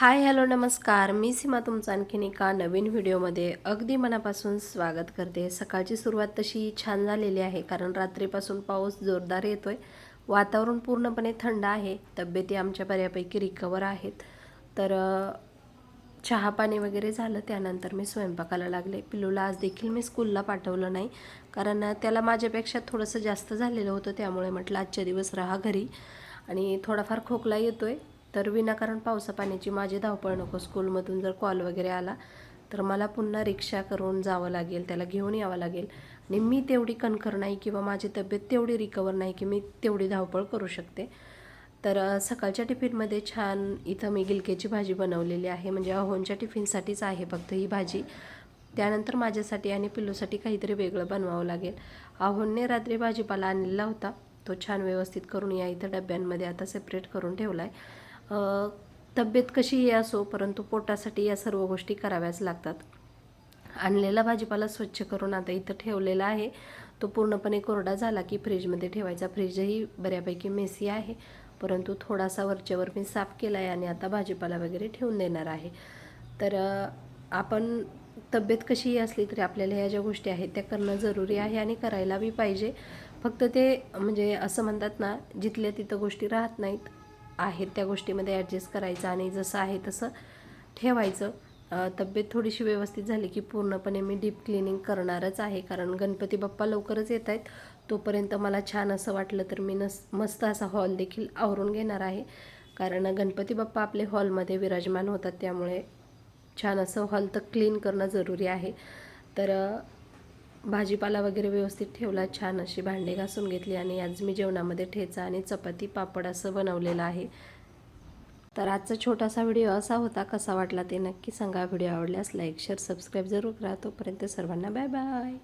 Hi hello नमस्कार. मी सीमा तुमचं आणखीन एका नवीन व्हिडिओमध्ये अगदी मनापासून स्वागत करते. सकाळची सुरुवात तशी छान झालेली आहे कारण रात्रीपासून पाऊस जोरदार येतो आहे वातावरण पूर्णपणे थंड आहे. तब्येती आमच्या बऱ्यापैकी रिकवर आहेत. तर चहापाणी चहा पाणी वगैरे झालं त्यानंतर मी स्वयंपाकाला लागले. पिलूला आज देखील मी स्कूलला पाठवलं नाही कारण त्याला माझ्यापेक्षा थोडंसं जास्त झालेलं होतं त्यामुळे म्हटलं आजच्या दिवस राहा घरी. आणि थोडाफार खोकला येतो आहे तर विनाकारण पावसा पाण्याची माझी धावपळ नको. स्कूलमधून जर कॉल वगैरे आला तर मला पुन्हा रिक्षा करून जावं लागेल त्याला घेऊन यावं लागेल. आणि मी तेवढी कणखर नाही किंवा माझी तब्येत तेवढी रिकवर नाही की मी तेवढी धावपळ करू शकते. तर सकाळच्या टिफिनमध्ये छान इथं मी गिलकेची भाजी बनवलेली आहे. म्हणजे अहोनच्या टिफिनसाठीच आहे फक्त ही भाजी. त्यानंतर माझ्यासाठी आणि पिल्लूसाठी काहीतरी वेगळं बनवावं लागेल. अहोनने रात्री भाजीपाला आणलेला होता. तो छान व्यवस्थित करून या इथं डब्यांमध्ये आता सेपरेट करून ठेवला आहे तब्येत कशीही असो परंतु पोटासाठी या सर्व गोष्टी कराव्याच लागतात. आणलेला भाजीपाला स्वच्छ करून आता इथं ठेवलेला आहे. तो पूर्णपणे कोरडा झाला की फ्रीजमध्ये ठेवायचा. फ्रीजही बऱ्यापैकी मेसी आहे परंतु थोडासा वरच्यावर मी साफ केला आहे आणि आता भाजीपाला वगैरे ठेवून देणार आहे. तर आपण तब्येत कशीही असली तरी आपल्याला ह्या ज्या गोष्टी आहेत त्या करणं जरुरी आहे आणि करायला बी पाहिजे. फक्त ते म्हणजे असं म्हणतात ना जिथल्या तिथं गोष्टी राहत नाहीत आहेत त्या गोष्टीमध्ये ॲडजस्ट करायचं आणि जसं आहे तसं ठेवायचं. तब्येत थोडीशी व्यवस्थित झाली की पूर्णपणे मी डीप क्लिनिंग करणारच आहे. कारण गणपती बाप्पा लवकरच येत आहेत. तोपर्यंत मला छान असं वाटलं तर मी नस मस्त असा हॉल देखील आवरून घेणार आहे. कारण गणपती बाप्पा आपले हॉलमध्ये विराजमान होतात. त्यामुळे छान असं हॉल तर क्लीन करणं जरुरी आहे. तर भाजीपाला वगैरे व्यवस्थित ठेवला छान अशी भांडे घासून घेतली आणि आज मी जेवणामध्ये ठेचा आणि चपाती पापड असं बनवलेलं आहे. तर आजचा छोटासा व्हिडिओ असा होता कसा वाटला ते नक्की सांगा. व्हिडिओ आवडल्यास लाईक शेअर सबस्क्राईब जरूर करा. तोपर्यंत सर्वांना बाय बाय.